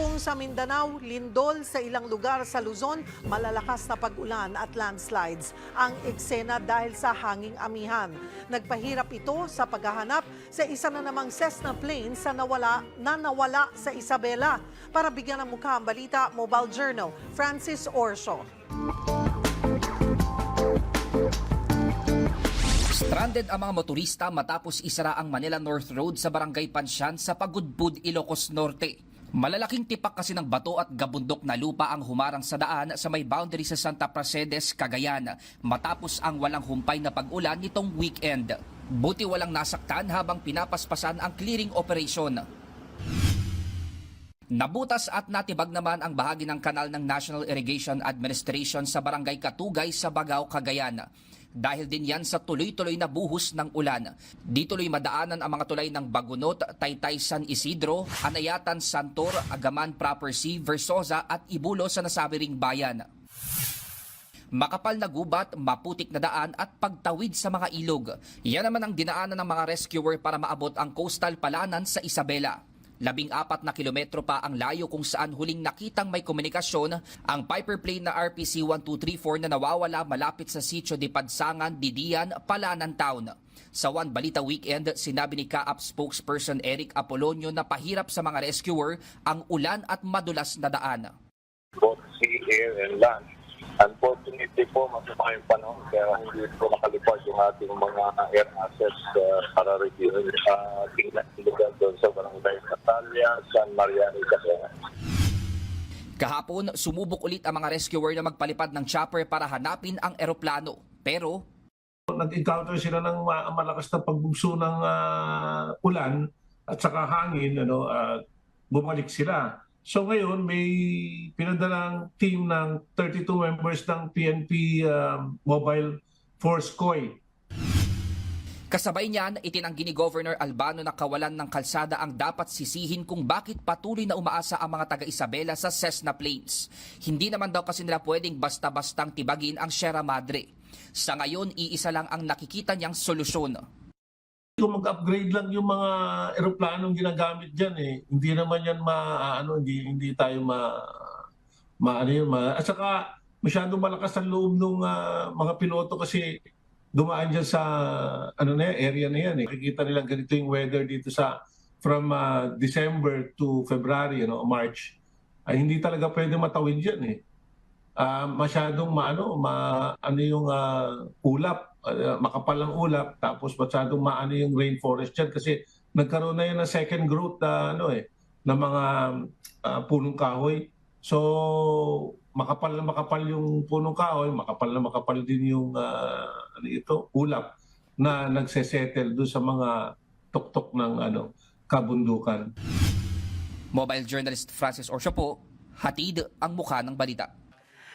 Kung sa Mindanao, lindol sa ilang lugar sa Luzon, malalakas na pag-ulan at landslides. Ang eksena dahil sa hanging amihan. Nagpahirap ito sa paghahanap sa isa na namang Cessna plane sa nawala, na nawala sa Isabela. Para bigyan ng mukha ang balita, Mobile Journal, Francis Orso. Stranded ang mga motorista matapos isara ang Manila North Road sa Barangay Pansyan sa Pagudbud, Ilocos Norte. Malalaking tipak kasi ng bato at gabundok na lupa ang humarang sa daan sa may boundary sa Santa Pracedes, Cagayan matapos ang walang humpay na pag-ulan nitong weekend. Buti walang nasaktan habang pinapaspasan ang clearing operation. Nabutas at natibag naman ang bahagi ng kanal ng National Irrigation Administration sa Barangay Katugay sa Bagao, Cagayan. Dahil din yan sa tuloy-tuloy na buhos ng ulan. Di tuloy madaanan ang mga tulay ng Bagunot, Taytay San Isidro, Anayatan Santor, Agaman Proper C, Versosa at Ibulo sa nasabi ring bayan. Makapal na gubat, maputik na daan at pagtawid sa mga ilog. Yan naman ang dinaanan ng mga rescuer para maabot ang coastal palanan sa Isabela. Labing apat na kilometro pa ang layo kung saan huling nakitang may komunikasyon ang Piper plane na RPC-1234 na nawawala malapit sa sitio de Padsangan, Didian, Palanan Town. Sa One Balita Weekend, sinabi ni Kaap spokesperson Eric Apolonio na pahirap sa mga rescuer ang ulan at madulas na daan. both sea, air, and land. Unfortunately po, masama yung panahon kaya hindi po nakalipad yung ating mga air assets uh, para review uh, tingnan lugar doon sa Barangay Catalia, San Mariano, Cagayan. Kahapon, sumubok ulit ang mga rescuer na magpalipad ng chopper para hanapin ang eroplano. Pero nag-encounter sila ng ma- malakas na pagbugso ng ah, ulan at saka hangin, ano, at bumalik sila. So ngayon, may pinadalang team ng 32 members ng PNP um, Mobile Force COI. Kasabay niyan, itinanggi ni Governor Albano na kawalan ng kalsada ang dapat sisihin kung bakit patuloy na umaasa ang mga taga-Isabela sa Cessna Plains. Hindi naman daw kasi nila pwedeng basta-bastang tibagin ang Sierra Madre. Sa ngayon, iisa lang ang nakikita niyang solusyon. Kung mag-upgrade lang yung mga eroplanong ginagamit diyan eh, hindi naman yan ma ano hindi hindi tayo ma ma ano yun, ma, at saka masyadong malakas ang loob ng mga piloto kasi dumaan dyan sa ano na yan, area na yan eh. Nakikita nilang ganito yung weather dito sa from ah, December to February, ano, March. Ay hindi talaga pwede matawid diyan eh. Ah, masyadong maano, ma ano yung ah, ulap, ah, makapal ang ulap tapos masyadong maano yung rainforest diyan kasi nagkaroon na yan ng second growth na ano eh ng mga ah, punong kahoy. So makapal na makapal yung punong kahoy, makapal na makapal din yung ah, ano ito, ulap na nagsesettle doon sa mga tuktok ng ano kabundukan. Mobile journalist Francis Orsio po, hatid ang mukha ng balita.